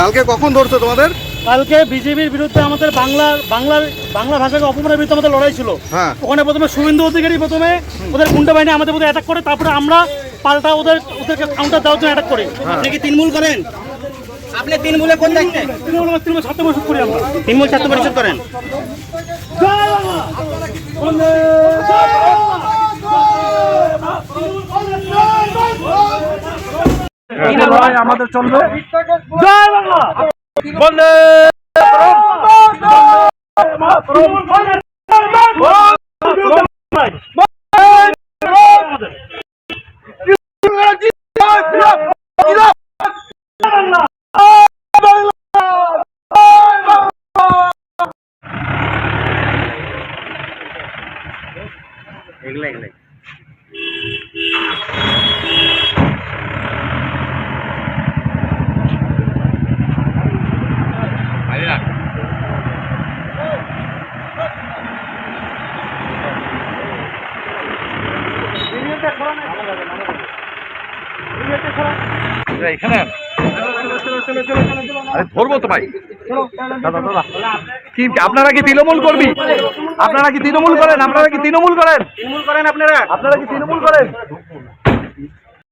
কালকে কখন ধরছো তোমাদের? কালকে বিজেপির বিরুদ্ধে আমাদের বাংলার বাংলার বাংলা ভাষাকে অপমানের বিরুদ্ধে আমাদের লড়াই ছিল। হ্যাঁ। ওখানে প্রথমে শুভেন্দু অধিকারী প্রথমে ওদের গুন্ডা বাহিনী আমাদের মধ্যে অ্যাটাক করে তারপরে আমরা পাল্টা ওদের ওদেরকে কাউন্টার দেওয়ার জন্য অ্যাটাক করি। আপনি কি তৃণমূল করেন? আপনি তৃণমূলে কোন দায়িত্বে তৃণমূল তৃণমূল ছাত্র পরিষদ করি আমরা। তৃণমূল ছাত্র পরিষদ করেন? আমাদের চলবে। জয় এগুলো এগুলো। আপনারা কি তৃণমূল করবি আপনারা কি তৃণমূল করেন? আপনারা কি তৃণমূল করেন? তৃণমূল করেন? আপনারা আপনারা কি তৃণমূল করেন?